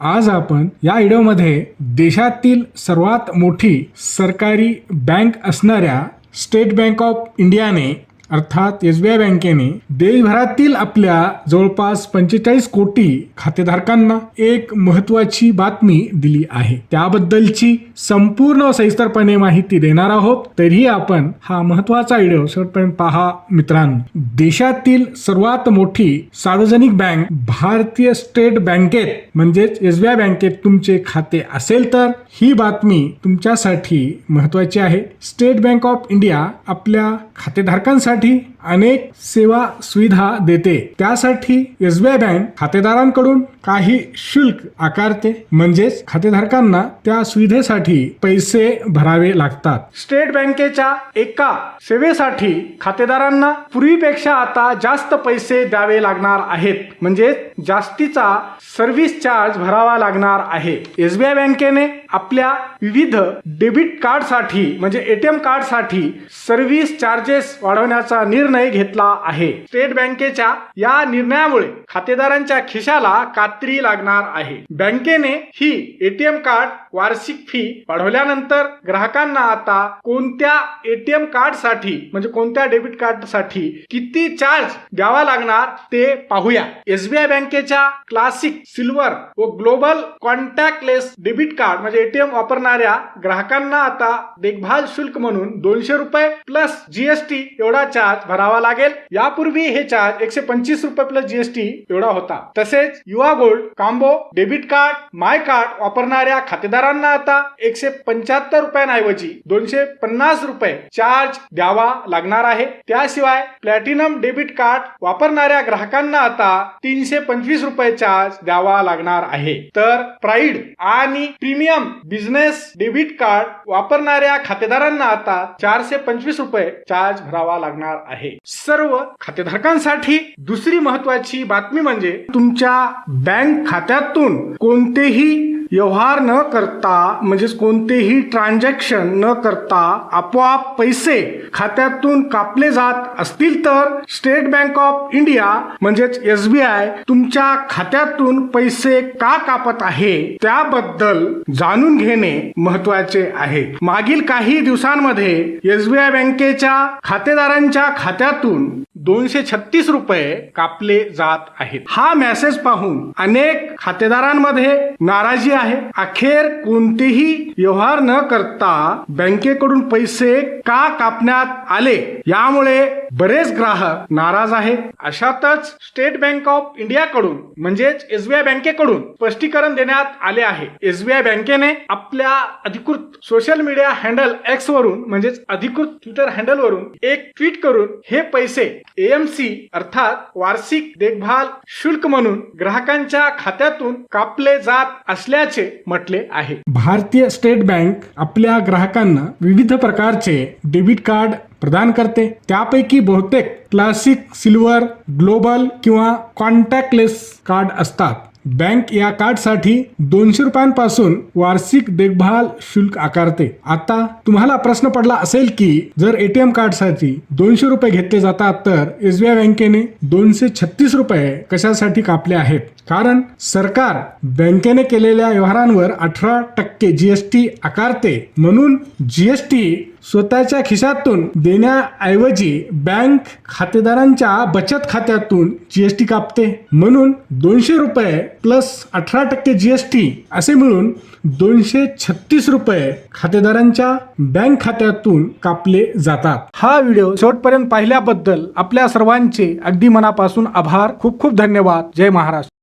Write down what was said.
आज आपण या व्हिडिओमध्ये देशातील सर्वात मोठी सरकारी बँक असणाऱ्या स्टेट बँक ऑफ इंडियाने अर्थात एस बी आय बँकेने देशभरातील आपल्या जवळपास पंचेचाळीस कोटी खातेधारकांना एक महत्वाची बातमी दिली आहे. त्याबद्दलची संपूर्ण सविस्तरपणे माहिती देणार आहोत. तरीही आपण हा महत्त्वाचा व्हिडिओ शेवटपर्यंत पहा. मित्रांनो देशातील सर्वात मोठी सार्वजनिक बँक भारतीय स्टेट बँकेत म्हणजेच एस बी आय बँकेत तुमचे खाते असेल तर ही बातमी तुमच्यासाठी महत्वाची आहे. स्टेट बँक ऑफ इंडिया आपल्या खातेधारकांसाठी ஏன்டி अनेक सेवा सुविधा देते. त्यासाठी एस बी आय बँक खातेदारांकडून काही शुल्क आकारते. म्हणजेच खातेधारकांना त्या सुविधेसाठी पैसे भरावे लागतात. स्टेट बँकेच्या एका सेवेसाठी खातेदारांना पूर्वीपेक्षा आता जास्त पैसे द्यावे लागणार आहेत. म्हणजे जास्तीचा सर्व्हिस चार्ज भरावा लागणार आहे. एसबीआय बँकेने आपल्या विविध डेबिट कार्डसाठी म्हणजे एटीएम कार्डसाठी सर्व्हिस चार्जेस वाढवण्याचा निर्णय घेतला आहे. स्टेट बँकेच्या या निर्णयामुळे खातेदारांच्या खिशाला कात्री लागणार आहे. बँकेने ही एटीएम कार्ड वार्षिक फी वाढवल्यानंतर ग्राहकांना आता कोणत्या एटीएम कार्डसाठी म्हणजे कोणत्या डेबिट कार्डसाठी किती चार्ज द्यावा लागणार ते पाहूया. एसबीआय बँकेच्या क्लासिक सिल्वर व ग्लोबल कॉन्टॅक्टलेस डेबिट कार्ड म्हणजे एटीएम वापरणाऱ्या ग्राहकांना आता देखभाल शुल्क म्हणून दोनशे रुपये प्लस जीएसटी एवढा चार्ज भरावा लागेल. यापूर्वी हे चार्ज एकशे पंचवीस रुपये प्लस जीएसटी एवढा होता. तसेच युवा gold combo debit card my card वापरणाऱ्या खातेदारांना आता एकशे पंच्याहत्तर रुपयांऐवजी दोनशे पन्नास रुपये चार्ज द्यावा लागणार आहे. त्याशिवाय प्लॅटिनम डेबिट कार्ड वापरणाऱ्या ग्राहकांना आता तीनशे पंचवीस रुपये चार्ज द्यावा लागणार आहे. तर प्राईड आणि प्रीमियम बिझनेस डेबिट कार्ड वापरणाऱ्या खातेदारांना आता चारशे पंचवीस रुपये चार्ज भरावा लागणार आहे. सर्व खातेधारकांसाठी दुसरी महत्वाची बातमी म्हणजे तुमच्या बँक खात्यातून कोणतेही व्यवहार न करता म्हणजेच कोणतेही ट्रान्झॅक्शन न करता आपोआप पैसे खात्यातून कापले जात असतील तर स्टेट बँक ऑफ इंडिया म्हणजेच एस बी आय तुमच्या खात्यातून पैसे का कापत आहे त्याबद्दल जाणून घेणे महत्त्वाचे आहे. मागील काही दिवसांमध्ये एस बी आय बँकेच्या खातेदारांच्या खात्यातून दोनशे छत्तीस रुपये कापले जात आहेत. हा मेसेज पाहून अनेक खातेदारांमध्ये नाराजी आहे. अखेर कोणतेही व्यवहार न करता बँकेकडून पैसे का कापण्यात आले? यामुळे बरेच ग्राहक नाराज आहेत अशातच स्टेट बँक ऑफ इंडिया कडून म्हणजेच एसबीआय बँकेकडून स्पष्टीकरण देण्यात आले आहे. एसबीआय बँकेने आपल्या अधिकृत सोशल मीडिया हँडल एक्स वरून म्हणजेच अधिकृत ट्विटर हँडल वरून एक ट्विट करून हे पैसे एएमसी अर्थात वार्षिक देखभाल शुल्क म्हणून ग्राहकांच्या खात्यातून कापले जात असल्याचे म्हटले आहे. भारतीय स्टेट बँक आपल्या ग्राहकांना विविध प्रकारचे डेबिट कार्ड प्रदान करते. त्यापैकी बहुतेक क्लासिक सिल्वर ग्लोबल किंवा कॉन्टॅक्टलेस कार्ड असतात. बँक या कार्डसाठी दोनशे रुपयांपासून वार्षिक देखभाल शुल्क आकारते. आता तुम्हाला प्रश्न पडला असेल की जर एटीएम कार्डसाठी दोनशे रुपये घेतले जातात तर एसबीआय बँकेने दोनशे छत्तीस रुपये कशासाठी कापले आहेत? कारण सरकार बँकेने केलेल्या व्यवहारांवर अठरा टक्के जीएसटी आकारते. म्हणून जीएसटी स्वतःच्या खिशातून देण्याऐवजी बँक खातेदारांच्या बचत खात्यातून जीएसटी कापते. म्हणून दोनशे रुपये प्लस अठरा टक्के जीएसटी असे मिळून दोनशे छत्तीस रुपये खातेदारांच्या बँक खात्यातून कापले जातात. हा व्हिडिओ शेवटपर्यंत पाहिल्याबद्दल आपल्या सर्वांचे अगदी मनापासून आभार. खूप खूप धन्यवाद. जय महाराष्ट्र.